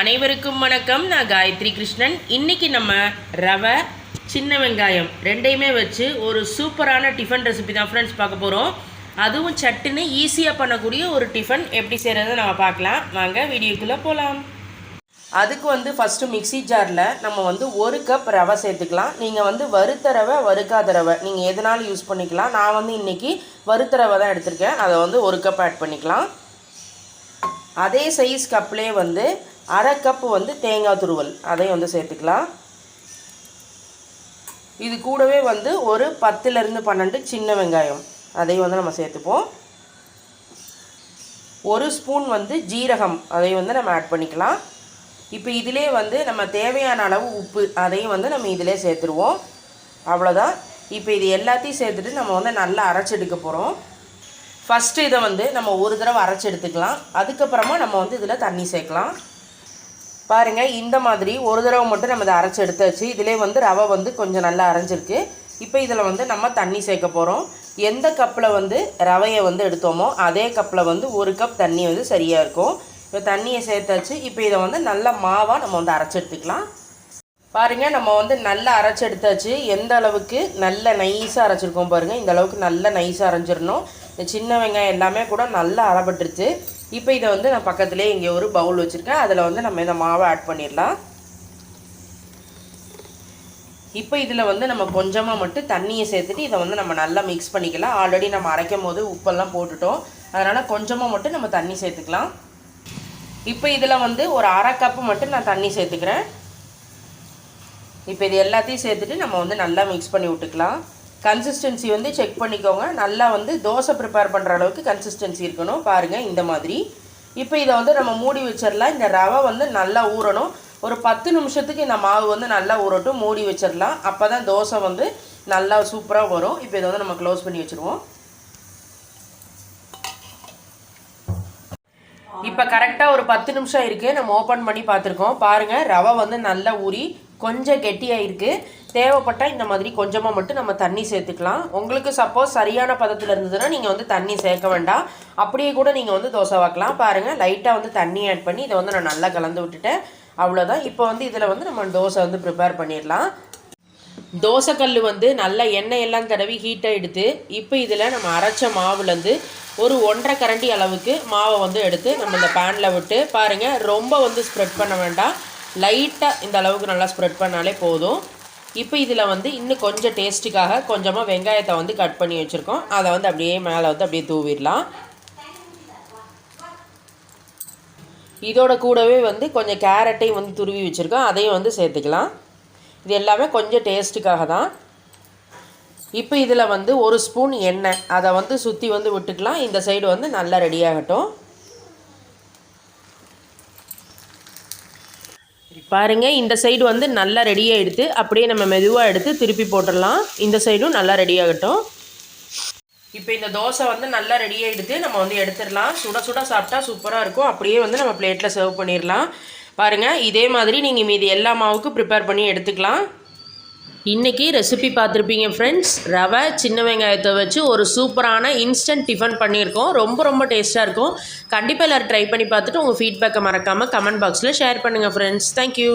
அனைவருக்கும் வணக்கம். நான் காயத்ரி கிருஷ்ணன். இன்னைக்கு நம்ம ரவை சின்ன வெங்காயம் ரெண்டையுமே வச்சு ஒரு சூப்பரான டிஃபன் ரெசிபி தான் ஃப்ரெண்ட்ஸ் பார்க்க போகிறோம் அதுவும் சட்டுன்னு ஈஸியாக பண்ணக்கூடிய ஒரு டிஃபன். எப்படி செய்கிறத நம்ம பார்க்கலாம். வாங்க வீடியோக்குள்ளே போகலாம் அதுக்கு வந்து ஃபஸ்ட்டு மிக்ஸி ஜாரில் நம்ம வந்து ஒரு கப் ரவை சேர்த்துக்கலாம். நீங்கள் வந்து வறுத்த ரவை வறுக்காத ரவை நீங்கள் எதனாலும் யூஸ் பண்ணிக்கலாம். நான் வந்து இன்றைக்கி வறுத்த ரவை தான் எடுத்திருக்கேன். அதை வந்து ஒரு கப் ஆட் பண்ணிக்கலாம். அதே சைஸ் கப்லேயே வந்து அரை கப்பு வந்து தேங்காய் துருவல். அதையும் வந்து சேர்த்துக்கலாம். இது கூடவே வந்து ஒரு பத்துலேருந்து பன்னெண்டு சின்ன வெங்காயம். அதையும் வந்து நம்ம சேர்த்துப்போம். ஒரு ஸ்பூன் வந்து ஜீரகம். அதையும் வந்து நம்ம ஆட் பண்ணிக்கலாம். இப்போ இதிலே வந்து நம்ம தேவையான அளவு உப்பு அதையும் வந்து நம்ம இதிலே சேர்த்துருவோம். அவ்வளோதான் இப்போ இது எல்லாத்தையும் சேர்த்துட்டு நம்ம வந்து நல்லா அரைச்செடுக்க போகிறோம் ஃபஸ்ட்டு இதை வந்து நம்ம ஒரு தடவை அரைச்சி எடுத்துக்கலாம். அதுக்கப்புறமா நம்ம வந்து இதில் தண்ணி சேர்க்கலாம். பாருங்கள் இந்த மாதிரி ஒரு தடவை மட்டும் நம்ம இதை அரைச்சி எடுத்தாச்சு. இதிலே வந்து ரவை வந்து கொஞ்சம் நல்லா அரைஞ்சிருக்கு. இப்போ இதில் வந்து நம்ம தண்ணி சேர்க்க போகிறோம் எந்த கப்பில் வந்து ரவையை வந்து எடுத்தோமோ அதே கப்பில் வந்து ஒரு கப் தண்ணி வந்து சரியாக இருக்கும். இப்போ தண்ணியை சேர்த்தாச்சு. இப்போ இதை வந்து நல்ல மாவாக நம்ம வந்து அரைச்சி எடுத்துக்கலாம். பாருங்கள் நம்ம வந்து நல்லா அரைச்சி எடுத்தாச்சு. எந்த அளவுக்கு நல்ல நைஸாக அரைச்சிருக்கோம் பாருங்கள் இந்த அளவுக்கு நல்ல நைஸாக அரைஞ்சிடணும். இந்த சின்ன வெங்காயம் எல்லாமே கூட நல்லா அரைப்பட்டுருச்சு. இப்போ இதை வந்து நான் பக்கத்துலேயே இங்கே ஒரு பவுல் வச்சுருக்கேன். அதில் வந்து நம்ம இந்த மாவை ஆட் பண்ணிடலாம். இப்போ இதில் வந்து நம்ம கொஞ்சமாக மட்டும் தண்ணியை சேர்த்துட்டு இதை வந்து நம்ம நல்லா மிக்ஸ் பண்ணிக்கலாம். ஆல்ரெடி நம்ம அரைக்கும் போது உப்பெல்லாம் போட்டுட்டோம். அதனால் கொஞ்சமாக மட்டும் நம்ம தண்ணி சேர்த்துக்கலாம். இப்போ இதில் வந்து ஒரு அரை கப்பு மட்டும் நான் தண்ணி சேர்த்துக்கிறேன். இப்போ இது எல்லாத்தையும் சேர்த்துட்டு நம்ம வந்து நல்லா மிக்ஸ் பண்ணி விட்டுக்கலாம். கன்சிஸ்டன்சி வந்து செக் பண்ணிக்கோங்க. நல்லா வந்து தோசை ப்ரிப்பேர் பண்ணுற அளவுக்கு கன்சிஸ்டன்சி இருக்கணும். பாருங்கள் இந்த மாதிரி. இப்போ இதை வந்து நம்ம மூடி வச்சிடலாம் இந்த ரவை வந்து நல்லா ஊறணும். ஒரு பத்து நிமிஷத்துக்கு இந்த மாவு வந்து நல்லா ஊறட்டும். மூடி வச்சிடலாம் அப்போ தான் தோசை வந்து நல்லா சூப்பராக வரும். இப்போ இதை வந்து நம்ம க்ளோஸ் பண்ணி வச்சுருவோம். இப்போ கரெக்டாக ஒரு பத்து நிமிஷம் இருக்குது நம்ம ஓப்பன் பண்ணி பார்த்துருக்கோம். பாருங்கள் ரவை வந்து நல்லா ஊறி கொஞ்சம் கெட்டியாக இருக்குது தேவைப்பட்டால் இந்த மாதிரி கொஞ்சமாக மட்டும் நம்ம தண்ணி சேர்த்துக்கலாம். உங்களுக்கு சப்போஸ் சரியான பதத்தில் இருந்ததுன்னா நீங்கள் வந்து தண்ணி சேர்க்க வேண்டாம். அப்படியே கூட நீங்கள் வந்து தோசை வாக்கலாம். பாருங்கள் லைட்டாக வந்து தண்ணி ஆட் பண்ணி இதை வந்து நான் நல்லா கலந்து விட்டுட்டேன். அவ்வளோதான் இப்போ வந்து இதில் வந்து நம்ம தோசை வந்து ப்ரிப்பேர் பண்ணிடலாம். தோசைக்கல் வந்து நல்லா எண்ணெய் எல்லாம் தடவி ஹீட்டாக எடுத்து இப்போ இதில் நம்ம அரைச்ச மாவுலேருந்து ஒரு ஒன்றரை கரண்டி அளவுக்கு மாவை வந்து எடுத்து நம்ம இந்த பேனில் விட்டு பாருங்கள் ரொம்ப வந்து ஸ்ப்ரெட் பண்ண வேண்டாம். லைட்டாக இந்த அளவுக்கு நல்லா ஸ்ப்ரெட் பண்ணாலே போதும். இப்போ இதில் வந்து இன்னும் கொஞ்சம் டேஸ்ட்டுக்காக கொஞ்சமாக வெங்காயத்தை வந்து கட் பண்ணி வச்சுருக்கோம். அதை வந்து அப்படியே மேலே வந்து அப்படியே தூவிடலாம். இதோட கூடவே வந்து கொஞ்சம் கேரட்டையும் வந்து துருவி வச்சுருக்கோம். அதையும் வந்து சேர்த்துக்கலாம். இது எல்லாமே கொஞ்சம் டேஸ்ட்டுக்காக தான். இப்போ இதில் வந்து ஒரு ஸ்பூன் எண்ணெய். அதை வந்து சுற்றி வந்து விட்டுக்கலாம். இந்த சைடு வந்து நல்லா ரெடி பாருங்கள் இந்த சைடு வந்து நல்லா ரெடியாக எடுத்து அப்படியே நம்ம மெதுவாக எடுத்து திருப்பி போட்டுடலாம். இந்த சைடும் நல்லா ரெடியாகட்டும் இப்போ இந்த தோசை வந்து நல்லா ரெடியாக எடுத்து நம்ம வந்து எடுத்துடலாம். சுட சுட சாப்பிட்டா சூப்பராக இருக்கும். அப்படியே வந்து நம்ம பிளேட்டில் சர்வ் பண்ணிடலாம். பாருங்கள் இதே மாதிரி நீங்கள் மீதி எல்லா மாவுக்கும் ப்ரிப்பேர் பண்ணி எடுத்துக்கலாம். இன்றைக்கி ரெசிபி பார்த்துருப்பீங்க ஃப்ரெண்ட்ஸ் ரவை சின்ன வெங்காயத்தை வச்சு ஒரு சூப்பரான இன்ஸ்டன்ட் டிஃபன் பண்ணியிருக்கோம். ரொம்ப ரொம்ப டேஸ்ட்டாக இருக்கும். கண்டிப்பாக எல்லோரும் ட்ரை பண்ணி பார்த்துட்டு உங்கள் ஃபீட்பேக்கை மறக்காமல் கமெண்ட் பாக்ஸில் ஷேர் பண்ணுங்கள் ஃப்ரெண்ட்ஸ் தேங்க்யூ